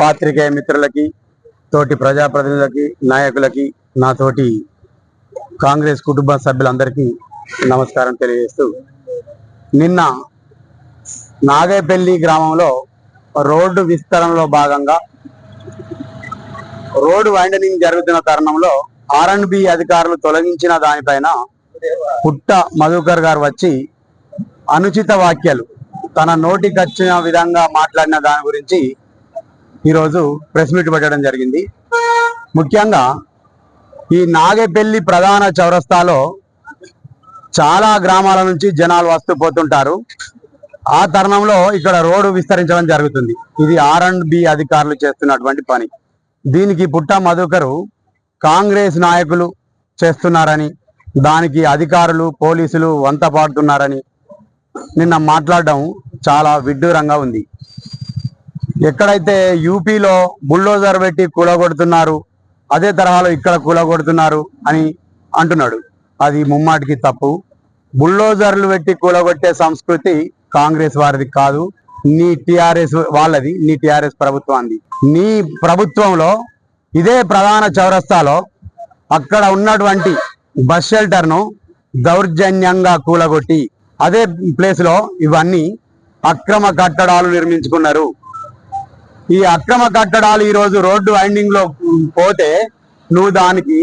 పాత్రికేయ మిత్రులకి తోటి ప్రజాప్రతినిధులకి నాయకులకి నా తోటి కాంగ్రెస్ కుటుంబ సభ్యులందరికీ నమస్కారం తెలియజేస్తూ నిన్న నాగేపల్లి గ్రామంలో రోడ్డు విస్తరణలో భాగంగా రోడ్డు వైండనింగ్ జరుగుతున్న తరుణంలో ఆర్ అండ్ బి అధికారులు తొలగించిన దానిపైన పుట్ట మధుకర్ గారు వచ్చి అనుచిత వాక్యాలు తన నోటికి వచ్చిన విధంగా మాట్లాడిన దాని గురించి ఈరోజు ప్రెస్ మీట్ పెట్టడం జరిగింది. ముఖ్యంగా ఈ నాగేపల్లి ప్రధాన చౌరస్తాలో చాలా గ్రామాల నుంచి జనాలు వస్తూ పోతుంటారు. ఆ తరుణంలో ఇక్కడ రోడ్డు విస్తరించడం జరుగుతుంది. ఇది ఆర్ అండ్ బి అధికారులు చేస్తున్నటువంటి పని. దీనికి పుట్ట మధుకరు కాంగ్రెస్ నాయకులు చేస్తున్నారని దానికి అధికారులు పోలీసులు వంత పాడుతున్నారని నిన్న మాట్లాడడం చాలా విడ్డూరంగా ఉంది. ఎక్కడైతే యూపీలో బుల్డోజర్ పెట్టి కూలగొడుతున్నారు అదే తరహాలో ఇక్కడ కూలగొడుతున్నారు అని అంటున్నాడు. అది ముమ్మాటికి తప్పు. బుల్డోజర్లు పెట్టి కూలగొట్టే సంస్కృతి కాంగ్రెస్ వారిది కాదు. నీ టిఆర్ఎస్ వాళ్ళది నీ టిఆర్ఎస్ ప్రభుత్వాన్ని నీ ప్రభుత్వంలో ఇదే ప్రధాన చౌరస్తాలో అక్కడ ఉన్నటువంటి బస్ షెల్టర్ను దౌర్జన్యంగా కూలగొట్టి అదే ప్లేస్లో ఇవన్నీ అక్రమ కట్టడాలు నిర్మించుకున్నారు. ఈ అక్రమ కట్టడాలు ఈ రోజు రోడ్డు వైండింగ్లో పోతే నువ్వు దానికి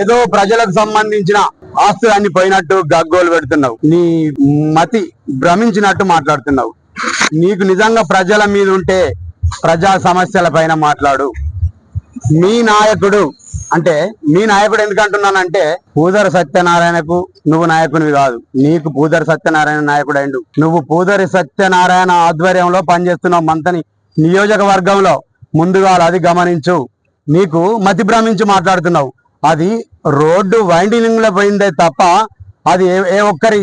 ఏదో ప్రజలకు సంబంధించిన ఆస్తులన్నీ పోయినట్టు గగ్గోలు పెడుతున్నావు. నీ మతి భ్రమించినట్టు మాట్లాడుతున్నావు. నీకు నిజంగా ప్రజల మీద ఉంటే ప్రజా సమస్యల పైన మాట్లాడు. మీ నాయకుడు అంటే మీ నాయకుడు ఎందుకంటున్నానంటే పూదరి సత్యనారాయణకు నువ్వు నాయకునివి కాదు. నీకు పూదరి సత్యనారాయణ నాయకుడు అయిండు. నువ్వు పూదరి సత్యనారాయణ ఆధ్వర్యంలో పనిచేస్తున్నావు మంతని నియోజకవర్గంలో ముందుగా అది గమనించు. నీకు మతి భ్రమించి మాట్లాడుతున్నావు. అది రోడ్డు వైండింగ్లో పోయిందే తప్ప అది ఏ ఒక్కరి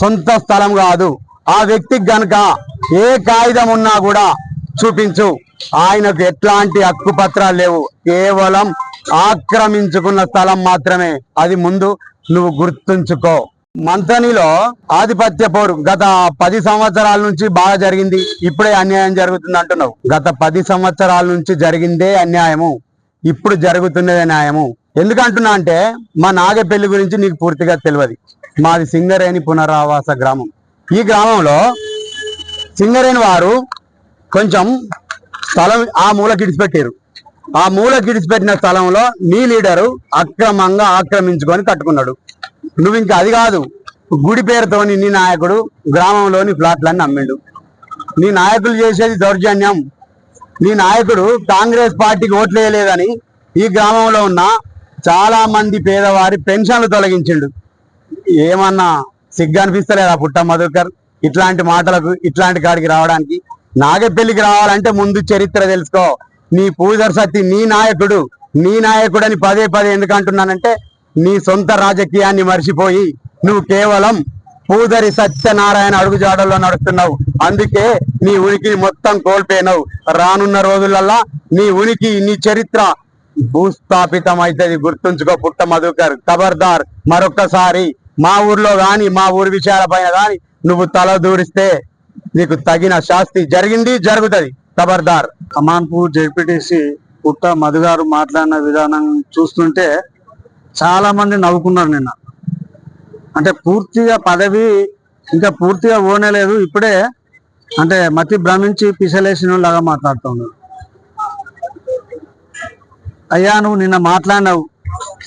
సొంత స్థలం కాదు. ఆ వ్యక్తికి గనక ఏ కాగితం ఉన్నా కూడా చూపించు. ఆయనకు ఎట్లాంటి హక్కు పత్రాలు లేవు. కేవలం ఆక్రమించుకున్న స్థలం మాత్రమే. అది ముందు నువ్వు గుర్తుంచుకో. మంతనిలో ఆధిపత్య పోరు. గత పది సంవత్సరాల నుంచి బాగా జరిగింది. ఇప్పుడే అన్యాయం జరుగుతుంది అంటున్నావు. గత పది సంవత్సరాల నుంచి జరిగిందే అన్యాయము. ఇప్పుడు జరుగుతున్నదే న్యాయము. ఎందుకంటున్నా అంటే మా నాగపల్లి గురించి నీకు పూర్తిగా తెలియదు. మాది సింగరేణి పునరావాస గ్రామం. ఈ గ్రామంలో సింగరేణి వారు కొంచెం స్థలం ఆ మూలకి ఇడిచిపెట్టారు ఆ మూలకి ఇడిచిపెట్టిన స్థలంలో నీ లీడరు అక్రమంగా ఆక్రమించుకొని కట్టుకున్నాడు నువ్వు ఇంకా అది కాదు. గుడి పేరుతోని నీ నాయకుడు గ్రామంలోని ఫ్లాట్లన్నీ అమ్మిండు. నీ నాయకులు చేసేది దౌర్జన్యం. నీ నాయకుడు కాంగ్రెస్ పార్టీకి ఓట్లు వేయలేదని ఈ గ్రామంలో ఉన్న చాలా మంది పేదవారి పెన్షన్లు తొలగించిండు. ఏమన్నా సిగ్గు అనిపిస్తలేదా పుట్ట మధుకర్? ఇట్లాంటి మాటలకు ఇట్లాంటి కాడికి రావడానికి? నాగపల్లికి రావాలంటే ముందు చరిత్ర తెలుసుకో. నీ పూజర్ సత్తి నీ నాయకుడు నీ నాయకుడు అని పదే పదే ఎందుకు అంటున్నానంటే నీ సొంత రాజకీయాన్ని మర్చిపోయి నువ్వు కేవలం పూదరి సత్యనారాయణ అడుగుజాడల్లో నడుస్తున్నావు. అందుకే నీ ఉనికి మొత్తం కోల్పోయినావు. రానున్న రోజులల్లా నీ ఉనికి నీ చరిత్ర భూస్థాపితం అవుతుంది గుర్తుంచుకో పుట్ట మధుకర్ ఖబర్దార్ మరొక్కసారి మా ఊర్లో గాని మా ఊరి విషయాల పైన గాని నువ్వు తల దూరిస్తే నీకు తగిన శాస్తి జరిగింది జరుగుతుంది. ఖబర్దార్ కమాన్పూర్ జెడ్పీటీసీ పుట్ట మధుగారు మాట్లాడిన విధానం చూస్తుంటే చాలా మంది నవ్వుకున్నారు నిన్న. అంటే పూర్తిగా పదవి ఇంకా పూర్తిగా ఓనేలేదు ఇప్పుడే అంటే మతి భ్రమించి పిసలేసిన లాగా మాట్లాడుతున్నాడు అయ్యా నువ్వు నిన్న మాట్లాడినావు.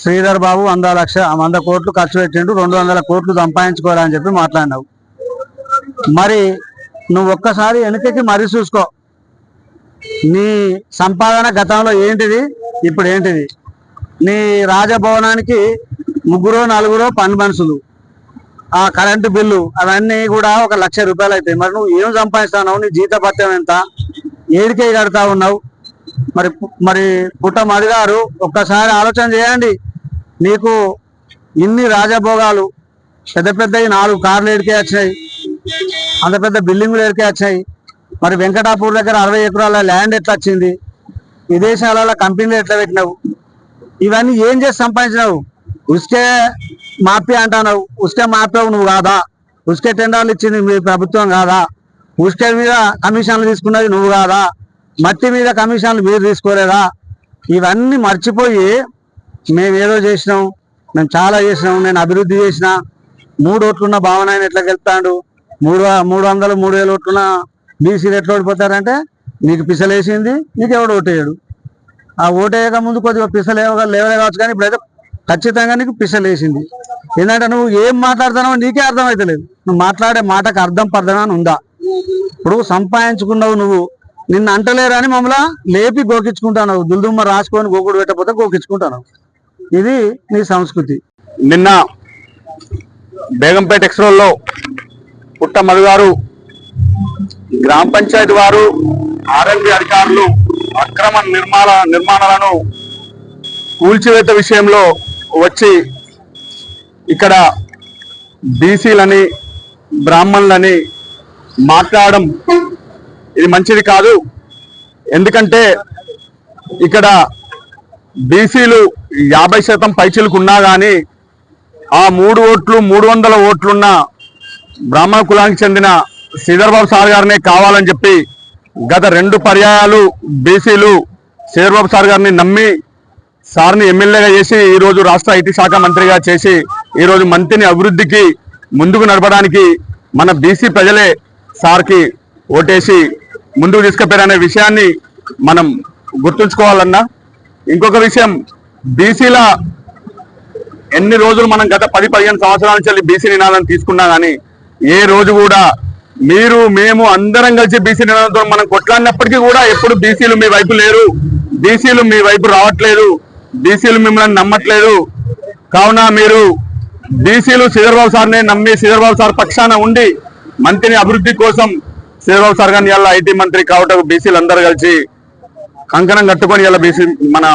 శ్రీధర్ బాబు వంద లక్ష వంద కోట్లు ఖర్చు పెట్టిండు రెండు వందల కోట్లు సంపాదించుకోవాలని చెప్పి మాట్లాడినావు. మరి నువ్వు ఒక్కసారి వెనకకి మరీ చూసుకో. నీ సంపాదన గతంలో ఏంటిది? ఇప్పుడు ఏంటిది? నీ రాజభవనానికి ముగ్గురో నలుగురో పని మనుషులు. ఆ కరెంటు బిల్లు అవన్నీ కూడా ఒక లక్ష రూపాయలు అవుతాయి మరి నువ్వు ఏం సంపాదిస్తున్నావు? నీ జీతపత్యం ఎంత? ఏడికే కడతా ఉన్నావు? మరి మరి పుట్ట మదిగారు ఒక్కసారి ఆలోచన చేయండి. నీకు ఇన్ని రాజభోగాలు పెద్ద పెద్దవి నాలుగు కార్లు ఎడికే వచ్చినాయి అంత పెద్ద బిల్డింగులు ఎడికే వచ్చాయి. మరి వెంకటాపూర్ దగ్గర అరవై ఎకరాల ల్యాండ్ ఎట్లా వచ్చింది? విదేశాలలో కంపెనీలు ఎట్లా పెట్టినావు? ఇవన్నీ ఏం చేసి సంపాదించినావు? ఉస్కే మాఫియా అంటున్నావు. ఉస్కే మాఫియావు నువ్వు కాదా? ఉస్కే టెండర్లు ఇచ్చింది మీ ప్రభుత్వం కాదా? ఉస్కే మీద కమిషన్లు తీసుకున్నది నువ్వు కాదా? మట్టి మీద కమిషన్లు మీరు తీసుకోలేదా? ఇవన్నీ మర్చిపోయి మేము ఏదో చేసినాం. మేము చాలా చేసినాం. నేను అభివృద్ధి చేసిన. మూడు ఓట్లున్న భావన ఆయన ఎట్లా గెలుపుతాడు మూడు మూడు వందలు మూడు వేలు ఓట్లున్న బీసీలు ఎట్లా ఓడిపోతారంటే నీకు పిసలేసింది నీకు ఎవడు ఓటేయడు ఆ ఓటేయక ముందు కొద్దిగా పిసలేవగా లేవలే కావచ్చు కానీ ఇప్పుడైతే ఖచ్చితంగా నీకు పిసలేసింది. ఏంటంటే నువ్వు ఏం మాట్లాడుతున్నావు నీకే అర్థమైతలేదు. నువ్వు మాట్లాడే మాటకు అర్థం పర్థం అని ఉందా? ఇప్పుడు సంపాదించుకున్నావు నువ్వు. నిన్ను అంటలేరని మమ్మల్ని లేపి గోకించుకుంటాను దుల్దుమ్మ రాసుకొని గోకుడు పెట్టకపోతే గోకించుకుంటాను ఇది నీ సంస్కృతి. నిన్న బేగంపేట ఎక్స్రోల్లో పుట్టమధు గారు గ్రామ పంచాయతీ వారు ఆర్ఎంపీ అధికారులు అక్రమ నిర్మాణ నిర్మాణాలను కూల్చివేత విషయంలో వచ్చి ఇక్కడ బీసీలని బ్రాహ్మణులని మాట్లాడడం ఇది మంచిది కాదు. ఎందుకంటే ఇక్కడ బీసీలు యాభై శాతం పైచిలకు ఉన్నా కానీ ఆ మూడు ఓట్లు మూడు వందల ఓట్లున్న బ్రాహ్మణ కులానికి చెందిన శ్రీధర్బాబు సార్ గారినే కావాలని చెప్పి గత రెండు పర్యాయాలు బీసీలు శ్రీధర్బాబు సార్ గారిని నమ్మి సార్ని ఎమ్మెల్యేగా చేసి ఈరోజు రాష్ట్ర ఐటీ శాఖ మంత్రిగా చేసి ఈరోజు మంత్రిని అభివృద్ధికి ముందుకు నడపడానికి మన బీసీ ప్రజలే సార్కి ఓటేసి ముందుకు తీసుకుపోయారనే విషయాన్ని మనం గుర్తుంచుకోవాలన్నా. ఇంకొక విషయం బీసీల ఎన్ని రోజులు మనం గత పది పదిహేను సంవత్సరాల నుంచి బీసీ నినాదాన్ని తీసుకున్నా కానీ ఏ రోజు కూడా మీరు మేము అందరం కలిసి బీసీ నినాదంతో మనం కొట్లాడినప్పటికీ కూడా ఎప్పుడు బీసీలు మీ వైపు లేరు. బీసీలు మీ వైపు రావట్లేదు. బీసీలు మిమ్మల్ని నమ్మట్లేదు. కావున మీరు బీసీలు శ్రీధర్బాబు సార్ని నమ్మి శ్రీధర్బాబు సార్ పక్షాన ఉండి మంత్రిని అభివృద్ధి కోసం శ్రీధర్బాబు సార్ గారిని ఇవాళ ఐటీ మంత్రి కావటం బీసీలు అందరూ కలిసి కంకణం కట్టుకొని ఇలా బీసీ మన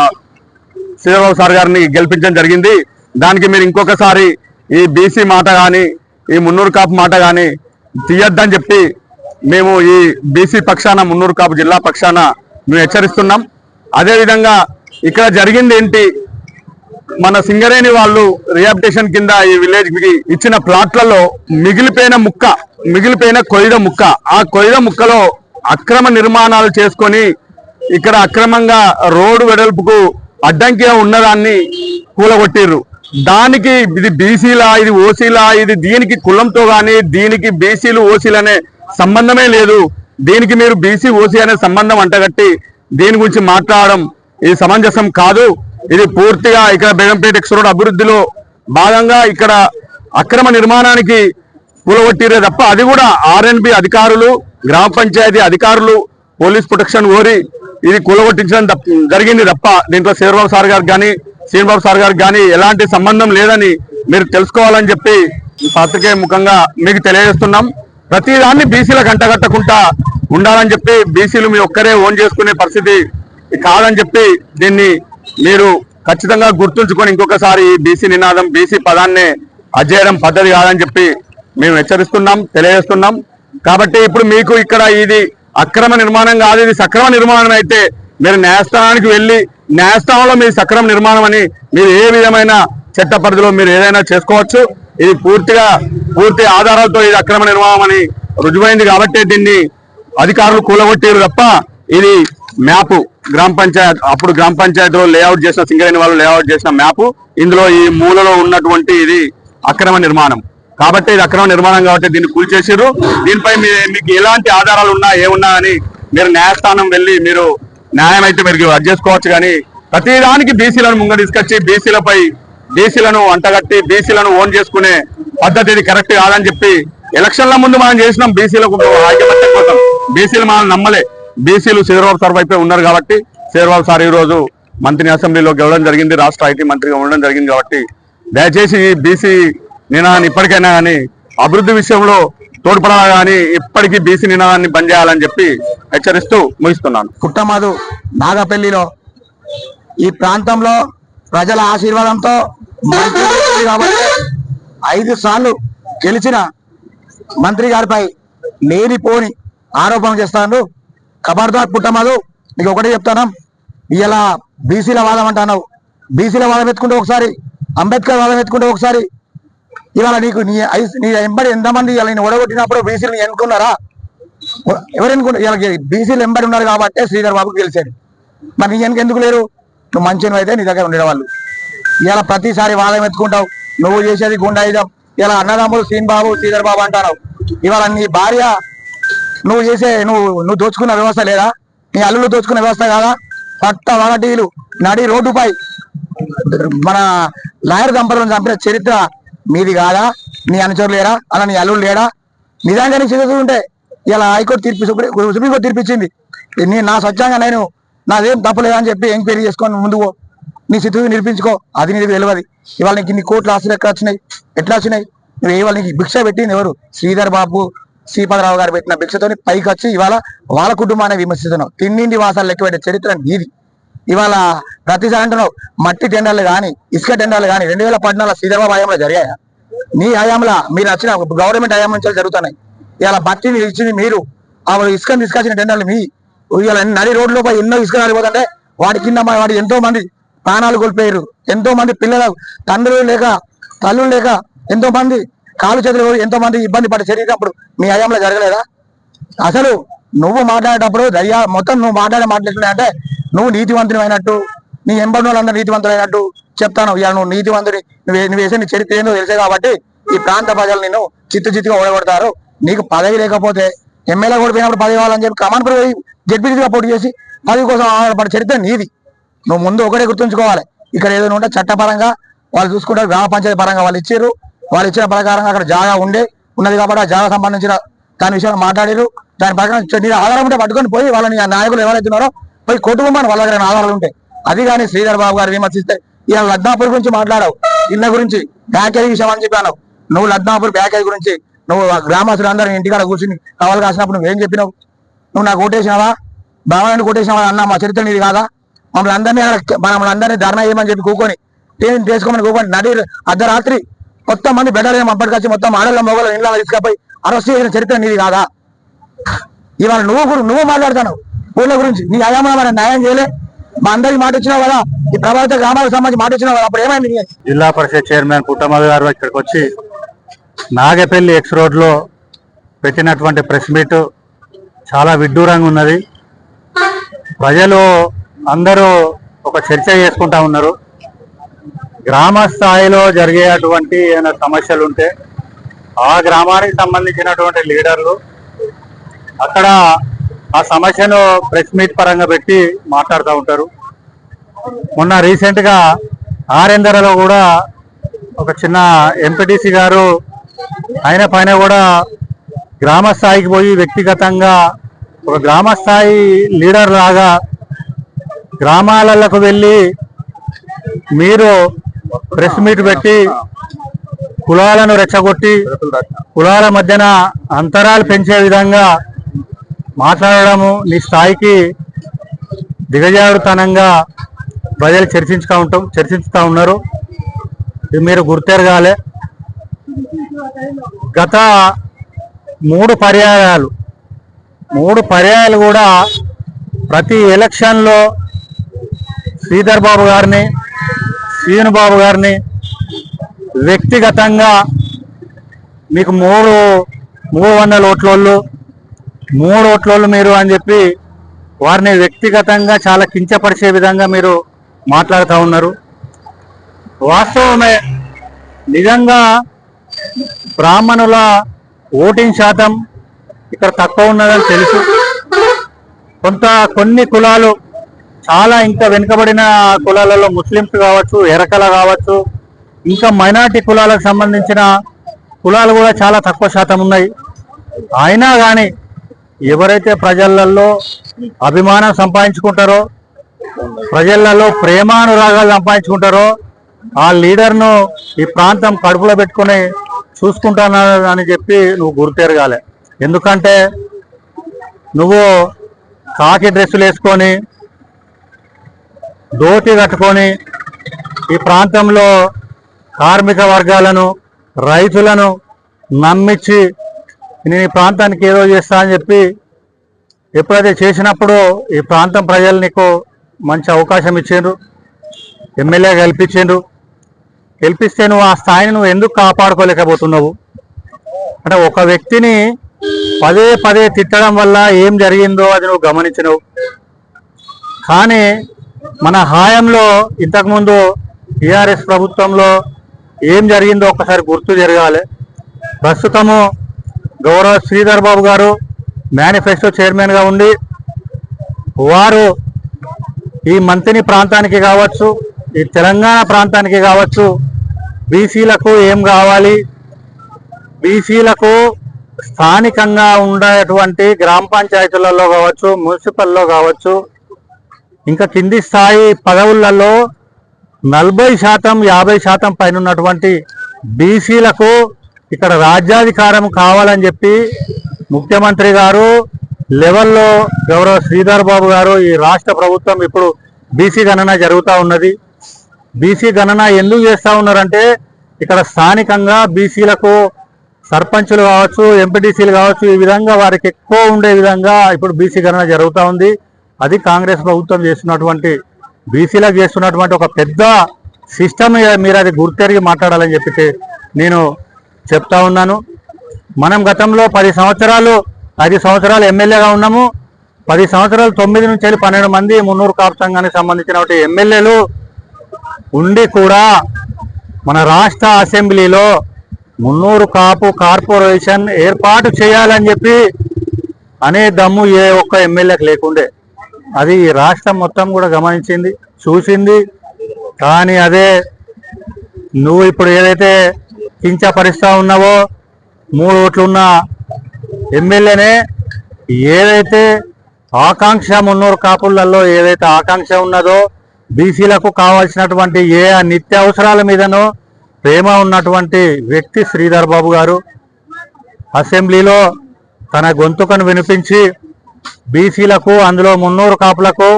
శ్రీధర్బాబు సార్ గారిని గెలిపించడం జరిగింది. దానికి మీరు ఇంకొకసారి ఈ బీసీ మాట కానీ ఈ మున్నూరు కాపు మాట కానీ తీయొద్దని చెప్పి మేము ఈ బీసీ పక్షాన మున్నూరు కాపు జిల్లా పక్షాన మేము హెచ్చరిస్తున్నాం. అదేవిధంగా ఇక్కడ జరిగింది ఏంటి? మన సింగరేణి వాళ్ళు రిహాబిటేషన్ కింద ఈ విలేజ్కి ఇచ్చిన ప్లాట్లలో మిగిలిపోయిన ముక్క మిగిలిపోయిన కొయ్య ముక్క ఆ కొయ్య ముక్కలో అక్రమ నిర్మాణాలు చేసుకొని ఇక్కడ అక్రమంగా రోడ్డు వెడల్పుకు అడ్డంకిగా ఉన్నదాన్ని కూలగొట్టిర్రు. దానికి ఇది బీసీలా ఇది ఓసీలా ఇది దీనికి కులంతో కానీ దీనికి బీసీలు ఓసీలు అనే సంబంధమే లేదు. దీనికి మీరు బీసీ ఓసీ అనే సంబంధం అంటగట్టి దీని గురించి మాట్లాడడం ఇది సమంజసం కాదు. ఇది పూర్తిగా ఇక్కడ బేగంపేట ఎక్స్ రోడ్ అభివృద్ధిలో భాగంగా ఇక్కడ అక్రమ నిర్మాణానికి కూలగొట్టిరే తప్ప అది కూడా ఆర్ఎన్బి అధికారులు గ్రామ పంచాయతీ అధికారులు పోలీస్ ప్రొటెక్షన్ కోరి ఇది కూలగొట్టించడం జరిగింది తప్ప దీంట్లో శ్రీరాబాబు సార్ గారు కానీ శ్రీనిబాబు సార్ గారికి కానీ ఎలాంటి సంబంధం లేదని మీరు తెలుసుకోవాలని చెప్పి పత్రికే ముఖంగా మీకు తెలియజేస్తున్నాం. ప్రతిదాన్ని బీసీలకు అంటగట్టకుండా ఉండాలని చెప్పి బీసీలు మీ ఒక్కరే ఓన్ చేసుకునే పరిస్థితి కాదని చెప్పి దీన్ని మీరు ఖచ్చితంగా గుర్తుంచుకొని ఇంకొకసారి ఈ బీసీ నినాదం బీసీ పదాన్ని అజేయడం పద్ధతి కాదని చెప్పి మేము హెచ్చరిస్తున్నాం తెలియజేస్తున్నాం. కాబట్టి ఇప్పుడు మీకు ఇక్కడ ఇది అక్రమ నిర్మాణం కాదు ఇది సక్రమ నిర్మాణం అయితే మీరు న్యాయస్థానానికి వెళ్ళి న్యాయస్థానంలో మీ సక్రమ నిర్మాణం అని మీరు ఏ విధమైన చట్ట పరిధిలో మీరు ఏదైనా చేసుకోవచ్చు. ఇది పూర్తిగా పూర్తి ఆధారాలతో ఇది అక్రమ నిర్మాణం అని రుజువైంది కాబట్టి దీన్ని అధికారులు కూలగొట్టారు తప్ప ఇది మ్యాప్. గ్రామ పంచాయత్ అప్పుడు గ్రామ పంచాయతీలో లేఅవుట్ చేసిన సింగరేణి వాళ్ళు లేఅవుట్ చేసిన మ్యాప్. ఇందులో ఈ మూలలో ఉన్నటువంటి ఇది అక్రమ నిర్మాణం. కాబట్టి ఇది అక్రమ నిర్మాణం కాబట్టి దీన్ని కూల్చేసారు దీనిపై మీ- మీకు ఎలాంటి ఆధారాలు ఉన్నా ఏమున్నా అని మీరు న్యాయస్థానం వెళ్ళి మీరు న్యాయం అయితే మీరు అది చేసుకోవచ్చు కానీ ప్రతిదానికి బీసీలను ముంగ తీసుకొచ్చి బీసీలపై బీసీలను అంటగట్టి బీసీలను ఓన్ చేసుకునే పద్ధతి ఇది కరెక్ట్ కాదని చెప్పి ఎలక్షన్ల ముందు మనం చేసినాం బీసీలకు ఐక్యమత్య కోసం. బీసీలు మనం నమ్మలే. బీసీలు చంద్రబాబు సార్ వైపే ఉన్నారు కాబట్టి చంద్రబాబు సార్ ఈ రోజు మంత్రిని అసెంబ్లీలో గెలవడం జరిగింది రాష్ట్ర ఐటీ మంత్రిగా ఉండడం జరిగింది కాబట్టి దయచేసి ఈ బీసీ నినాదాన్ని ఇప్పటికైనా కానీ అభివృద్ధి విషయంలో తోడ్పడాలి కానీ ఇప్పటికీ బీసీ నినాదాన్ని బంద్ చేయాలని చెప్పి హెచ్చరిస్తూ ముగిస్తున్నాను. పుట్టమధు నాగపల్లిలో. ఈ ప్రాంతంలో ప్రజల ఆశీర్వాదంతో కాబట్టి ఐదు సార్లు గెలిచిన మంత్రి గారిపై లేనిపోని ఆరోపణలు చేస్తాను ఖబర్దార్ పుట్టమధు నీకు ఒకటే చెప్తాను. ఇలా బీసీల వాదం అంటున్నావు. బీసీల వాదం ఎత్తుకుంటే ఒకసారి అంబేద్కర్ వాదం ఎత్తుకుంటే ఒకసారి ఇవాళ నీకు నీ ఐస్ నీ ఎంబడి ఎంతమంది ఇలా నేను ఓడగొట్టినప్పుడు బీసీలు ఎన్నుకున్నారా? ఎవరెన్నుకుంటా ఇలా బీసీలు ఎంబడి ఉన్నారు కాబట్టి శ్రీధర్ బాబుకి గెలిచాడు. మరి నీ వెనక ఎందుకు లేరు? నువ్వు మంచిని అయితే నీ దగ్గర ఉండేవాళ్ళు. ఇలా ప్రతిసారి వాదం ఎత్తుకుంటావు. నువ్వు చేసేది గుండాయుధం ఇలా అన్నదమ్ములు సీన్ బాబు శ్రీధర్ బాబు అంటావు ఇవాళ నీ భార్య నువ్వు చేసే నువ్వు నువ్వు దోచుకున్న వ్యవస్థ లేదా? నీ అల్లులు దోచుకున్న వ్యవస్థ కాదా? పట్ట వగటీలు నడి రోడ్డుపై మన లాయర్ దంపతులను చంపిన చరిత్ర మీది కాదా? నీ అనుచరులు లేరా? అలా నీ అల్లుడు లేడా? నిజంగానే నీ ఉంటే ఇలా హైకోర్టు తీర్పు సుప్రీంకోర్టు తీర్పిచ్చింది. నేను నా స్వచ్ఛంగా నేను నాదేం తప్పలేదని చెప్పి ఎంక్వైరీ చేసుకొని ముందుకో నీ స్థితి నిరూపించుకో. అది నీకు తెలియదు. ఇవాళ నీకు ఇన్ని కోట్లు ఆస్తులు ఎక్కడ వచ్చినాయి? ఎట్లా వచ్చినాయి? నువ్వు ఇవాళ నీకు భిక్ష పెట్టింది ఎవరు? శ్రీధర్ బాబు శ్రీపదరావు గారు పెట్టిన భిక్షతోని పైకి వచ్చి ఇవాళ వాళ్ళ కుటుంబాన్ని విమర్శిస్తున్నావు. తిన్నింటి వాసాలు లెక్క పెట్టే చరిత్ర నీది. ఇవాళ ప్రతిసారి అంటున్నావు మట్టి టెండర్లు కానీ ఇసుక టెండర్లు కానీ రెండు వేల పద్నాలుగు శ్రీధర్బాబు హయాంలో జరిగాయా? నీ హయాంలో మీరు వచ్చిన గవర్నమెంట్ హయాం నుంచి జరుగుతున్నాయి. ఇలా బట్టిని ఇచ్చింది మీరు. ఆ ఇసుకని తీసుకొచ్చిన టెండర్లు మీ. ఇవాళ నడి రోడ్లపై ఎన్నో ఇసుక రాలిపోతుంటే వాటి కింద మా- వాడి ఎంతో మంది ప్రాణాలు కోల్పోయారు. ఎంతో మంది పిల్లలు తండ్రులు లేక తల్లులు లేక ఎంతో మంది కాలు చేతులు ఎంతో మంది ఇబ్బంది పడి జరిగినప్పుడు మీ హయాంలో జరగలేదా? అసలు నువ్వు మాట్లాడేటప్పుడు దర్యా మొత్తం నువ్వు మాట్లాడే మాట్లాడుతున్నాయంటే నువ్వు నీతివంతుని అయినట్టు నీ ఎంబడి వాళ్ళందరూ నీతివంతులు అయినట్టు చెప్తాను. ఇవాళ నువ్వు నీతివంతుని నువ్వు నువ్వు వేసే నీ చరిత్ర ఏందో తెలిసే కాబట్టి ఈ ప్రాంత ప్రజలు నిన్ను చిత్తు చిత్తుగా ఓడగొడతారు. నీకు పదవి లేకపోతే ఎమ్మెల్యే కూడా పోయినప్పుడు పదవి కావాలని చెప్పి కమాన్పూర్ పోయి జడ్పీటీగా పోటీ చేసి పదవి కోసం ఆధారపడే చరిత్ర నీది. నువ్వు ముందు ఒకటే గుర్తుంచుకోవాలి. ఇక్కడ ఏదైనా ఉంటే చట్టపరంగా వాళ్ళు చూసుకుంటారు. గ్రామ పంచాయతీ పరంగా వాళ్ళు ఇచ్చారు వాళ్ళు ఇచ్చిన ప్రకారంగా అక్కడ జాగా ఉండే ఉన్నది కాబట్టి ఆ జాగా సంబంధించిన దాని విషయంలో మాట్లాడారు దాని ప్రకారం నీ ఆధారం ఉంటే పట్టుకొని పోయి వాళ్ళని ఆ నాయకులు ఎవరైతే ఉన్నారో పోయి కొట్టుకోమని వాళ్ళ దగ్గర ఆధారాలు ఉంటాయి అది కానీ శ్రీధర్ బాబు గారు విమర్శిస్తే ఇలా లద్దాపూర్ గురించి మాట్లాడావు ఇళ్ళ గురించి బ్యాకేజ్ విషయం అని చెప్పాను. నువ్వు లద్దాపూర్ బ్యాకేజ్ గురించి నువ్వు గ్రామస్తులు అందరూ ఇంటికాడ కూర్చుని కవలు కాసినప్పుడు నువ్వేం చెప్పినావు? నువ్వు నాకు ఓటేసినావా బాబాని కొట్టేసినావా? అన్న మా చరిత్ర నీది కాదా? మమ్మల్ని అందరినీ అక్కడ- మమ్మల్ని అందరినీ ధర్నా చేయమని చెప్పి కూకొని టీం చేసుకోమని కూకొని నడి అర్ధరాత్రి మొత్తం మంది బెటర్ అప్పటికొచ్చి మొత్తం ఆడళ్ళ మొగలు ఇంట్లో తీసుకపోయి అరెస్ట్ చేసిన చరిత్ర నీది కాదా? ఇవాళ నువ్వు నువ్వు మాట్లాడతావు ఊళ్ళ గురించి. నీ అయామా మన న్యాయం చేయలే. మా అందరికి మాట ఇచ్చినావు కదా. ఈ ప్రభావిత గ్రామాలకు సంబంధించి మాట ఇచ్చినావు కదా. అప్పుడు ఏమైంది జిల్లా పరిషత్ చైర్మన్ పుట్టమధు గారు ఇక్కడికి వచ్చి నాగపల్లి ఎక్స్ రోడ్లో పెట్టినటువంటి ప్రెస్ మీట్ చాలా విడ్డూరంగా ఉన్నది. ప్రజలు అందరూ ఒక చర్చ చేసుకుంటా ఉన్నారు. గ్రామ స్థాయిలో జరిగేటువంటి ఏమైనా సమస్యలు ఉంటే ఆ గ్రామానికి సంబంధించినటువంటి లీడర్లు అక్కడ ఆ సమస్యను ప్రెస్ మీట్ పరంగా పెట్టి మాట్లాడుతూ ఉంటారు. మొన్న రీసెంట్గా ఆరెందరలో కూడా ఒక చిన్న ఎంపీటీసీ గారు ఆయన పైన కూడా గ్రామ స్థాయికి పోయి వ్యక్తిగతంగా ఒక గ్రామ స్థాయి లీడర్ లాగా గ్రామాలకు వెళ్ళి మీరు ప్రెస్ మీట్ పెట్టి కులాలను రెచ్చగొట్టి కులాల మధ్యన అంతరాలు పెంచే విధంగా మాట్లాడడము నీ స్థాయికి దిగజారుతనంగా ప్రజలు చర్చించుతా ఉంటాం చర్చించుతూ ఉన్నారు. ఇది మీరు గుర్తెరగాలి. గత మూడు పర్యాయాలు మూడు పర్యాయాలు కూడా ప్రతి ఎలక్షన్లో శ్రీధర్ బాబు గారిని శ్రీను బాబు గారిని వ్యక్తిగతంగా మీకు మూడు మూడు వందల ఓట్లోళ్ళు మూడు ఓట్లోళ్ళు మీరు అని చెప్పి వారిని వ్యక్తిగతంగా చాలా కించపరిచే విధంగా మీరు మాట్లాడుతూ ఉన్నారు. వాస్తవమే నిజంగా బ్రాహ్మణుల ఓటింగ్ శాతం ఇక్కడ తక్కువ ఉన్నదని తెలుసు. కొంత కొన్ని కులాలు చాలా ఇంకా వెనుకబడిన కులాలలో ముస్లిమ్స్ కావచ్చు ఎరకల కావచ్చు ఇంకా మైనార్టీ కులాలకు సంబంధించిన కులాలు కూడా చాలా తక్కువ శాతం ఉన్నాయి. అయినా కానీ ఎవరైతే ప్రజలలో అభిమానం సంపాదించుకుంటారో ప్రజలలో ప్రేమానురాగాలు సంపాదించుకుంటారో ఆ లీడర్ను ఈ ప్రాంతం కడుపులో పెట్టుకొని చూసుకుంటాను అని చెప్పి నువ్వు గుర్తెరగాలి ఎందుకంటే నువ్వు కాకి డ్రెస్సులు వేసుకొని ధోతి కట్టుకొని ఈ ప్రాంతంలో కార్మిక వర్గాలను రైతులను నమ్మించి నేను ఈ ప్రాంతానికి ఏదో చేస్తా అని చెప్పి ఎప్పుడైతే చేసినప్పుడు ఈ ప్రాంతం ప్రజలు నీకు మంచి అవకాశం ఇచ్చిండ్రు ఎమ్మెల్యే గెలిపించిండ్రు. గెలిపిస్తే నువ్వు ఆ స్థాయిని నువ్వు ఎందుకు కాపాడుకోలేకపోతున్నావు? అంటే ఒక వ్యక్తిని పదే పదే తిట్టడం వల్ల ఏం జరిగిందో అది నువ్వు గమనించినవు. కానీ మన హాయంలో ఇంతకుముందు టీఆర్ఎస్ ప్రభుత్వంలో ఏం జరిగిందో ఒకసారి గుర్తు జరగాలి. ప్రస్తుతము గౌరవ శ్రీధర్ బాబు గారు మేనిఫెస్టో చైర్మన్గా ఉండి వారు ఈ మంతిని ప్రాంతానికి కావచ్చు ఈ తెలంగాణ ప్రాంతానికి కావచ్చు బీసీలకు ఏం కావాలి బీసీలకు స్థానికంగా ఉండేటువంటి గ్రామ పంచాయతీలలో కావచ్చు మున్సిపల్లో కావచ్చు ఇంకా కింది స్థాయి పదవులలో నలభై శాతం యాభై శాతం పైన ఉన్నటువంటి బీసీలకు ఇక్కడ రాజ్యాధికారం కావాలని చెప్పి ముఖ్యమంత్రి గారు లెవెల్లో గౌరవ శ్రీధర్ బాబు గారు ఈ రాష్ట్ర ప్రభుత్వం ఇప్పుడు బీసీ గణన జరుగుతూ ఉన్నది. బీసీ గణన ఎందుకు చేస్తూ ఉన్నారంటే ఇక్కడ స్థానికంగా బీసీలకు సర్పంచులు కావచ్చు ఎంపీటీసీలు కావచ్చు ఈ విధంగా వారికి ఎక్కువ ఉండే విధంగా ఇప్పుడు బీసీ గణన జరుగుతూ ఉంది. అది కాంగ్రెస్ ప్రభుత్వం చేస్తున్నటువంటి బీసీలకు చేస్తున్నటువంటి ఒక పెద్ద సిస్టమ్ మీరు అది గుర్తెరిగి మాట్లాడాలని చెప్పి నేను చెప్తా ఉన్నాను. మనం గతంలో పది సంవత్సరాలు ఐదు సంవత్సరాలు ఎమ్మెల్యేగా ఉన్నాము. పది సంవత్సరాలు తొమ్మిది నుంచి వెళ్ళి పన్నెండు మంది మున్నూరు కాపు సంఘానికి సంబంధించిన ఎమ్మెల్యేలు ఉండి కూడా మన రాష్ట్ర అసెంబ్లీలో మున్నూరు కాపు కార్పొరేషన్ ఏర్పాటు చేయాలని చెప్పి అనే దమ్ము ఏ ఒక్క ఎమ్మెల్యేకి లేకుండే. అది ఈ రాష్ట్రం మొత్తం కూడా గమనించింది చూసింది. కానీ అదే నువ్వు ఇప్పుడు ఏదైతే కించపరుస్తూ ఉన్నావో మూడు ఓట్లున్న ఎమ్మెల్యేనే ఏదైతే ఆకాంక్ష మున్నూరు కాపులలో ఏదైతే ఆకాంక్ష ఉన్నదో బీసీలకు కావాల్సినటువంటి ఏ నిత్యావసరాల మీదనో ప్రేమ ఉన్నటువంటి వ్యక్తి శ్రీధర్ బాబు గారు అసెంబ్లీలో తన గొంతుకను వినిపించి బీసీలకు అందులో మున్నూరు కాపులకు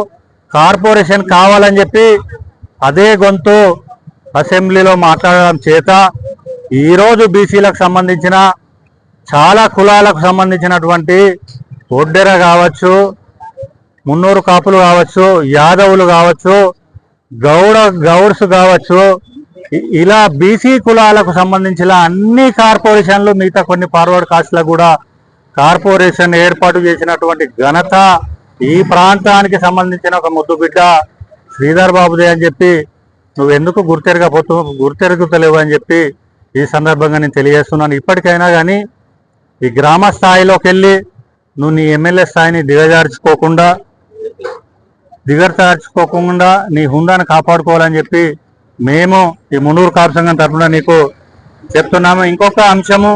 కార్పొరేషన్ కావాలని చెప్పి అదే గొంతు అసెంబ్లీలో మాట్లాడడం చేత ఈరోజు బీసీలకు సంబంధించిన చాలా కులాలకు సంబంధించినటువంటి ఒడ్డెర కావచ్చు మున్నూరు కాపులు కావచ్చు యాదవులు కావచ్చు గౌడ గౌడ్స్ కావచ్చు ఇలా బీసీ కులాలకు సంబంధించిన అన్ని కార్పొరేషన్లు మిగతా కొన్ని ఫార్వర్డ్ కాస్ట్లకు కూడా కార్పొరేషన్ ఏర్పాటు చేసినటువంటి ఘనత ఈ ప్రాంతానికి సంబంధించిన ఒక ముద్దు బిడ్డ శ్రీధర్ బాబుదే అని చెప్పి నువ్వు ఎందుకు గుర్తెరగపోతు గుర్తెరుగుతలేవు అని చెప్పి ఈ సందర్భంగా నేను తెలియజేస్తున్నాను. ఇప్పటికైనా కానీ ఈ గ్రామ స్థాయిలోకి వెళ్ళి నువ్వు నీ ఎమ్మెల్యే స్థాయిని దిగజార్చుకోకుండా దిగజార్చుకోకుండా నీ హుందాను కాపాడుకోవాలని చెప్పి మేము ఈ మున్నూరు కాపు సంఘం తరఫున నీకు చెప్తున్నాము. ఇంకొక అంశము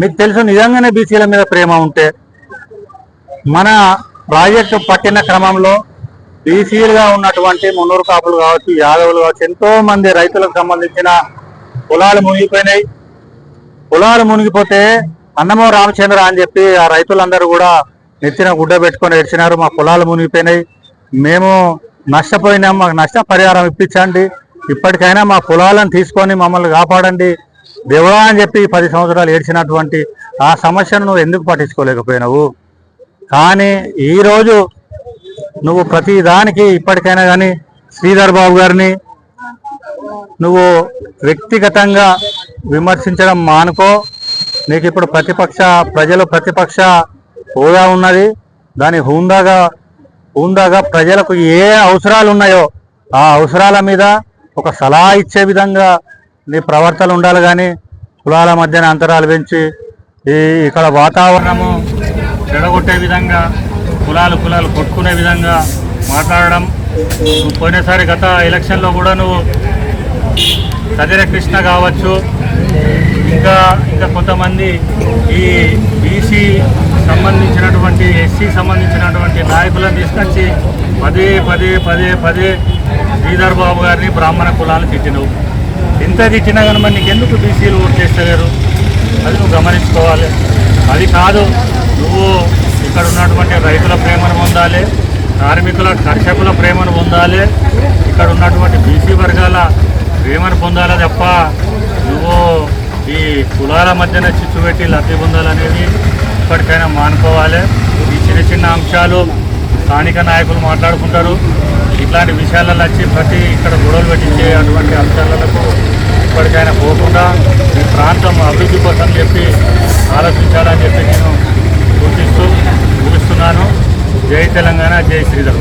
మీకు తెలుసు నిజంగానే బీసీల మీద ప్రేమ ఉంటే మన ప్రాజెక్టు పట్టిన క్రమంలో బీసీలుగా ఉన్నటువంటి మున్నూరు కాపులు కావచ్చు యాదవులు కావచ్చు ఎంతో మంది రైతులకు సంబంధించిన పొలాలు మునిగిపోయినాయి. పొలాలు మునిగిపోతే అన్నమో రామచంద్ర అని చెప్పి ఆ రైతులందరూ కూడా నెత్తిన గుడ్డ పెట్టుకొని ఏడ్చినారు. మా పొలాలు మునిగిపోయినాయి. మేము నష్టపోయినాం. మాకు నష్టపరిహారం ఇప్పించండి. ఇప్పటికైనా మా పొలాలను తీసుకొని మమ్మల్ని కాపాడండి. దేవుడా అని చెప్పి పది సంవత్సరాలు ఏడ్చినటువంటి ఆ సమస్యను నువ్వు ఎందుకు పట్టించుకోలేకపోయినావు? కానీ ఈరోజు నువ్వు ప్రతి దానికి ఇప్పటికైనా కానీ శ్రీధర్ బాబు గారిని నువ్వు వ్యక్తిగతంగా విమర్శించడం మానుకో. నీకు ఇప్పుడు ప్రతిపక్ష ప్రజలు ప్రతిపక్ష హోదా ఉన్నది. దాని హుందాగా హుందాగా ప్రజలకు ఏ అవసరాలు ఉన్నాయో ఆ అవసరాల మీద ఒక సలహా ఇచ్చే విధంగా నీ ప్రవర్తన ఉండాలి కానీ కులాల మధ్యన అంతరాలు పెంచి ఈ ఇక్కడ వాతావరణము చెడగొట్టే విధంగా కులాలు కులాలు కొట్టుకునే విధంగా మాట్లాడడం. పోయినసారి గత ఎలక్షన్లో కూడా నువ్వు సజర కృష్ణ కావచ్చు. ఇంకా ఇంకా కొంతమంది ఈ బీసీ సంబంధించినటువంటి ఎస్సీ సంబంధించినటువంటి నాయకులను తీసుకొచ్చి పదే పదే పదే పదే శ్రీధర్ బాబు గారిని బ్రాహ్మణ కులాలు తిట్టినవు. ఎంత తిట్టినా కానీ మరి నీకు ఎందుకు బీసీలు ఓటు చేస్తలేరు? అది నువ్వు గమనించుకోవాలి. అది కాదు నువ్వు ఇక్కడ ఉన్నటువంటి రైతుల ప్రేమను పొందాలి కార్మికుల కర్షకుల ప్రేమను పొందాలి ఇక్కడ ఉన్నటువంటి బీసీ వర్గాల ప్రేమను పొందాలా తప్ప నువ్వు ఈ కులాల మధ్యన చిచ్చు పెట్టి లబ్ధి పొందాలనేది ఇప్పటికైనా మానుకోవాలి. ఈ చిన్న చిన్న అంశాలు స్థానిక నాయకులు మాట్లాడుకుంటారు. ఇట్లాంటి విషయాలలో వచ్చి ప్రతి ఇక్కడ గొడవలు పెట్టించే అటువంటి అంశాలకు ఇప్పటికైనా పోకుండా ఈ ప్రాంతం అభివృద్ధి కోసం చెప్పి ఆలోచించాలని చెప్పి నేను సూచిస్తూ ముగిస్తున్నాను. జై తెలంగాణ జై శ్రీధర్